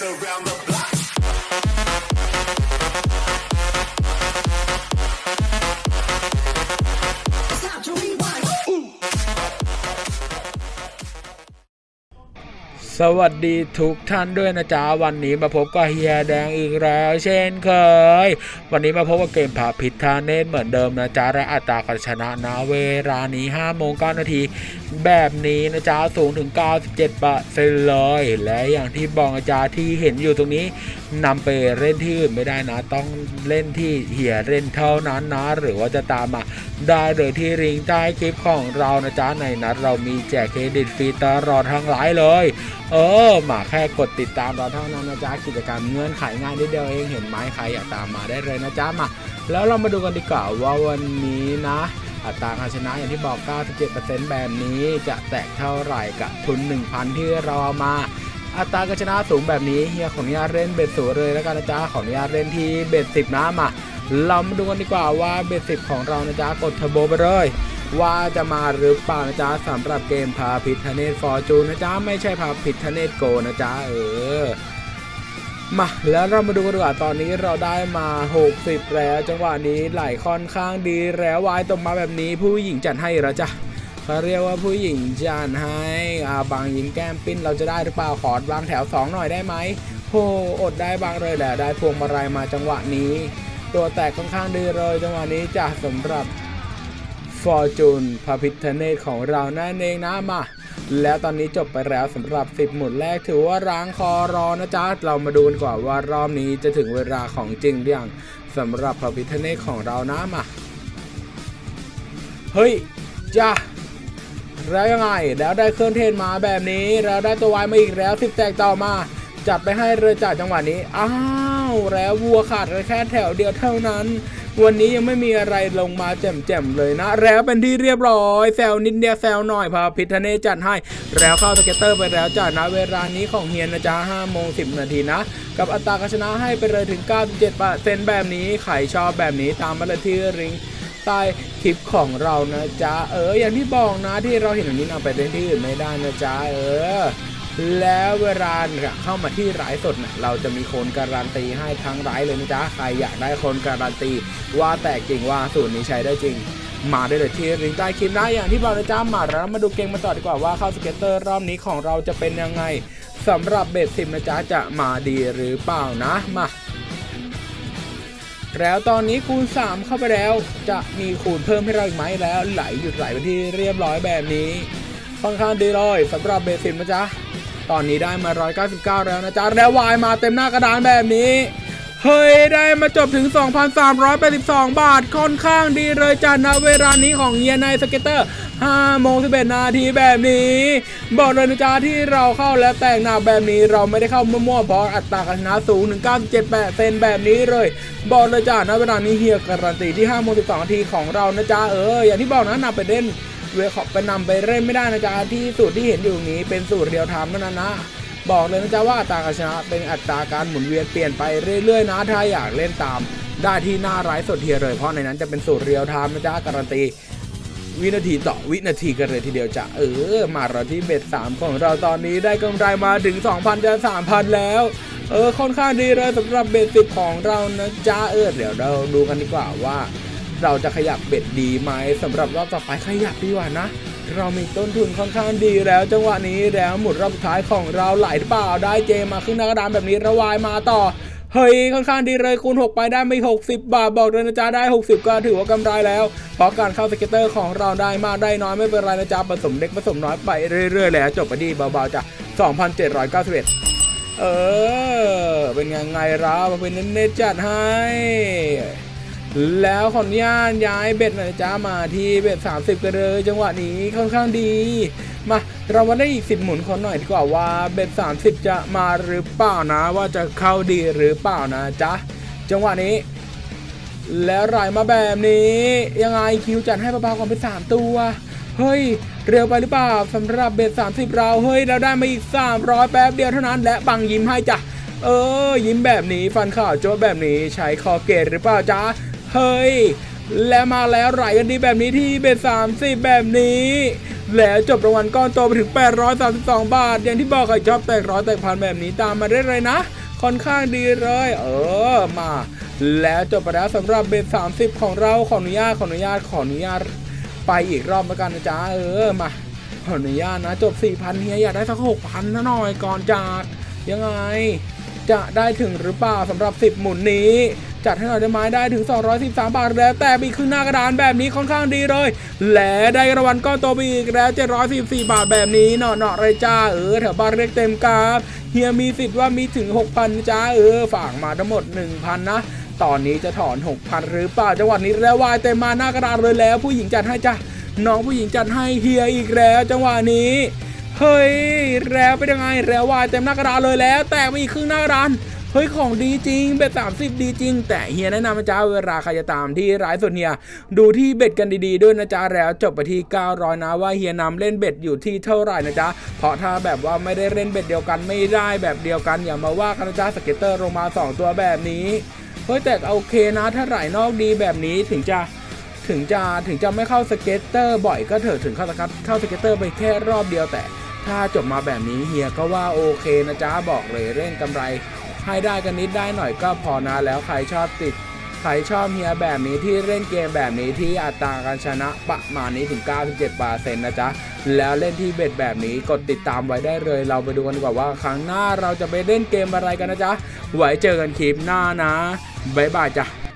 Around the สวัสดีทุกท่านด้วยนะจ๊ะ วันนี้มาพบกับเฮียแดงอีกแล้วเช่นเคย วันนี้มาพบกับเกมผาพิษทาเนตเหมือนเดิมนะจ๊ะ และอัตราการชนะนะเวลานี้5โมง9นาที แบบนี้นะจ๊ะสูงถึง 97เปอร์เซ็นต์เลย และอย่างที่บอกนะจ๊ะที่เห็นอยู่ตรงนี้นำไปเล่นที่อื่นไม่ได้นะ ต้องเล่นที่เฮียเล่นเท่านั้นนะ หรือว่าจะตามมา ได้เลยที่ริงใต้คลิปของเรานะจ๊ะในนัดเรามีแจกเครดิตฟรีตลอดทั้งหลายเลย เออมาแค่กดติดตามเราเท่านั้นนะจ๊ะกิจกรรมเงื่อนไขง่ายนิดเดียวเองเห็นไหมใครอยากตามมาได้เลยนะจ๊ะมา แล้วเรามาดูกันดีกว่าว่าวันนี้นะอัตราการชนะอย่างที่บอก 97%แบบนี้จะแตกเท่าไหร่กับทุน 1,000 ที่เราเอามา อัตราการชนะสูงแบบนี้เฮียขออนุญาตเล่นเบ็ดสูงเลยแล้วกันนะจ๊ะขออนุญาตเล่นที่เบ็ดสิบนะมา เรามาดูกันดีกว่าว่าเบ็ดสิบของเรานะจ๊ะกดเทอร์โบไปเลยว่าจะมาหรือเปล่านะจ๊ะสำหรับเกมพาพิทเนตฟอร์จูนนะจ๊ะไม่ใช่พาพิทเนตโกนะจ๊ะเออมาแล้วเรามาดูกันดีกว่าตอนนี้เราได้มา 60 แล้วจังหวะนี้ไหลค่อนข้างดีแล้ววายตกมาแบบนี้ผู้หญิงจัดให้แล้วจ้ะเขาเรียกว่าผู้หญิงจัดให้อ่าบางยิงแก้มปิ้นเราจะได้หรือเปล่าขอวางแถว 2 หน่อยได้ไหมโหอดได้บางเลยแหละได้พวงมาลัยมาจังหวะนี้ ตัวแตกค่อนข้างดีเลยจังหวะนี้จะสำหรับฟอร์จูนพระพิทเนตของเรานั่นเองนะมา แล้วตอนนี้จบไปแล้วสำหรับ 10 หมุนแรกถือว่าร้างคอรอนะจ๊ะ เรามาดูกันก่อนว่ารอบนี้จะถึงเวลาของจริงหรือยังสำหรับพระพิทเนตของเรานะมา เฮ้ยจ้าแล้วยังไง แล้วได้เครื่องเทศมาแบบนี้แล้วได้ตัววายมาอีกแล้วสิบแตกต่อมา จัดไปให้เรือจ่าจังหวะนี้ อ้าว แล้ววัวขาดแค่แถวเดียวเท่านั้น วันนี้ยังไม่มีอะไรลงมาแจ่มๆเลยนะ แล้วเป็นที่เรียบร้อยแซวนิดเดียวแซวหน่อยพาพิทเนจัดให้ แล้วเข้าสเก็ตเตอร์ไปแล้วจ้านะเวลานี้ของเฮียนนะจ๊ะ5โมง10 นาทีนะ กับอัตราการชนะให้ไปเลยถึง 97%แบบนี้ใครชอบแบบนี้ตามมาเลยที่ริงใต้คลิปของเรานะจ๊ะ เออ อย่างที่บอกนะที่เราเห็นอย่างนี้นำไปเล่นที่อื่นไม่ได้นะจ๊ะ เออ แล้วเวลาเข้ามาที่รายสดนะเราจะมีคนการันตีให้ทั้งรายเลยนะจ๊ะ ใครอยากได้คนการันตี ว่าแต่จริงว่าสูตรนี้ใช้ได้จริง มาได้เลยที่ลิงก์ใต้คลิปนะอย่างที่บอกนะจ๊ะมาแล้วมาดูเกมมาต่อดีกว่าว่าเข้าสเก็ตเตอร์รอบนี้ของเราจะเป็นยังไงสำหรับเบสซิมนะจ๊ะจะมาดีหรือเปล่านะมาแล้วตอนนี้คูณ 3 เข้าไปแล้วจะมีคูณเพิ่มให้เราอีกไหมแล้วไหลหยุดไหลไปที่เรียบร้อยแบบนี้ค่อนข้างดีเลยสำหรับเบสินนะจ๊ะ ตอนนี้ได้มา 199 แล้วนะจ๊ะแล้ววายมาเต็มหน้ากระดานแบบนี้ เฮ้ย ได้มาจบถึง 2,382 บาทค่อนข้างดีเลยจ้ะนะเวลานี้ของเฮียในสเก็ตเตอร์5โมง11นาทีแบบนี้ บอกเลยนะจ๊ะที่เราเข้าแล้วแต่งหน้าแบบนี้เราไม่ได้เข้ามั่วๆเพราะอัตราการชนะสูงถึง97เซนแบบนี้เลย บอกเลยจ้ะนะเวลานี้เฮียการันตีที่5โมง12นาทีของเรานะจ๊ะเอออย่างที่บอกนะนำไปเล่น เวขอไปนำไปเล่นไม่ได้นะจ๊ะที่สูตรที่เห็นอยู่นี้เป็นสูตรเรียวไทม์เท่านั้นนะบอกเลยนะจ๊ะว่าอัตราการชนะเป็นอัตราการหมุนเวียนเปลี่ยนไปเรื่อยๆนะถ้าอยากเล่นตาม ได้ที่หน้าไร้สดเทียเลย เพราะในนั้นจะเป็นสูตรเรียวไทม์นะจ๊ะการันตีวินาทีต่อวินาทีกันเลยทีเดียวจ้ะเออ มาเราที่เบ็ดสามของเราตอนนี้ได้กำไรมาถึง 2,000จะ3,000 แล้ว เออค่อนข้างดีเลยสำหรับเบ็ดสิบของเรานะจ๊ะเออเดี๋ยวเราดูกันดีกว่าว่า เราจะขยับเบ็ดดีไหมสำหรับรอบต่อไปขยับดีกว่านะ เรามีต้นทุนค่อนข้างดีแล้ว จังหวะนี้แล้วหมุดรอบสุดท้ายของเราไหลหรือเปล่าได้เจมาขึ้นหน้ากระดานแบบนี้ระวายมาต่อเฮ้ยค่อนข้างดีเลยคูณ 6 ไปได้ไม่ 60 บาทบอกเลยนะจ๊ะได้ 60 ก็ถือว่ากำไรแล้ว เพราะการเข้าสเก็ตเตอร์ของเราได้มากได้น้อยไม่เป็นไรนะจ๊ะผสมเล็กผสมน้อยไปเรื่อยๆแล้วจบไปดีเบาๆจ้ะ2,791เออ เป็นยังไงเราเป็นเน้นๆจัดให้ แล้วขออนุญาตย้ายเบ็ดหน่อยจ้ามาที่เบ็ด 30 กันเลยจังหวะนี้ค่อนข้างดี มาเรามาได้อีก 10 หมุนคนหน่อยดีกว่าว่าเบ็ด 30 จะมาหรือเปล่านะว่าจะเข้าดีหรือเปล่านะจ๊ะจังหวะนี้ แล้วไหลมาแบบนี้ ยังไงคิวจัดให้เบาๆก่อนเป็น3ตัว เฮ้ย เร็วไปหรือเปล่าสำหรับเบ็ด 30 เราเฮ้ยเราได้มาอีก 300 แป๊บเดียวเท่านั้นและบังยิ้มให้จ้ะเออ ยิ้มแบบนี้ฟันข่าวโจ้แบบนี้ใช้คอเกตหรือเปล่าจ๊ะ เฮ้ย และมาแล้วไหลกันดีแบบนี้ที่เบ็ด30แบบนี้ แล้วจบรางวัลก้อนโตไปถึง 832 บาท อย่างที่บอกใครชอบแตกร้อยแตกพันแบบนี้ตามมาได้เลยนะ ค่อนข้างดีเลย เออมา แล้วจบไปแล้วสำหรับเบส30ของเราขออนุญาตขออนุญาตขออนุญาตไปอีกรอบแล้วกันนะจ๊ะเออมาขออนุญาตนะ จบ 4,000เฮียอยากได้สัก6,000นะหน่อยก่อนจากยังไง จะได้ถึงหรือเปล่าสำหรับ 10 หมุนนี้ จัดให้หน่อยได้ไหมได้ถึง 213 บาทแล้วแต่มีขึ้นหน้ากระดานแบบนี้ค่อนข้างดีเลย และได้รางวัลก้อนโตไปอีกแล้ว744 บาทแบบนี้เนาะเนาะเลยจ้าเออแถวบ้านเรียกเต็มกราฟเฮียมีสิทธิ์ว่ามีถึง 6,000นจ้าเออฝากมาทั้งหมด 1,000 นะตอนนี้จะถอน 6,000 หรือเปล่าจังหวะนี้แล้ววายเต็มมาหน้ากระดานเลยแล้ว ผู้หญิงจัดให้จ้าน้องผู้หญิงจัดให้เฮียอีกแล้ว จังหวะนี้เฮ้ยแล้วเป็นยังไงแล้ววายเต็มหน้ากระดานเลยแล้ว แตกไปอีกครึ่งหน้ากระดาน เฮ้ยของดีจริงเบ็ด30 ดีจริง แต่เฮียแนะนำนะจ๊ะเวลาใครจะตามที่ร้ายสุดเฮียดูที่เบ็ดกันดีๆด้วยนะจ๊ะแล้วจบไปที่ 900 นะว่าเฮียนำเล่นเบ็ดอยู่ที่เท่าไหร่นะจ๊ะเพราะถ้าแบบว่าไม่ได้เล่นเบ็ดเดียวกันไม่ได้แบบเดียวกันอย่ามาว่ากันนะจ๊ะสเก็ตเตอร์ลงมา 2 ตัวแบบนี้เฮ้ยแต่โอเคนะถ้าไหลนอกดีแบบนี้ถึงจะถึงจะถึงจะไม่เข้าสเก็ตเตอร์บ่อยก็เถอะถึงเข้าสเก็ตเข้าสเก็ตเตอร์ไปแค่รอบเดียวแต่ ถ้าจบมาแบบนี้เฮียก็ว่าโอเคนะจ๊ะบอกเลยเร่งกำไร ให้ได้กันนิดได้หน่อยก็พอนะแล้วใครชอบติดใครชอบเฮียแบบนี้ที่เล่นเกมแบบนี้ที่อัตราการชนะประมาณนี้ถึง 97%นะจ๊ะ แล้วเล่นที่เบ็ดแบบนี้กดติดตามไว้ได้เลย เราไปดูกันดีกว่าว่าครั้งหน้าเราจะไปเล่นเกมอะไรกันนะจ๊ะ ไว้เจอกันคลิปหน้านะ บ๊ายบายจ้ะ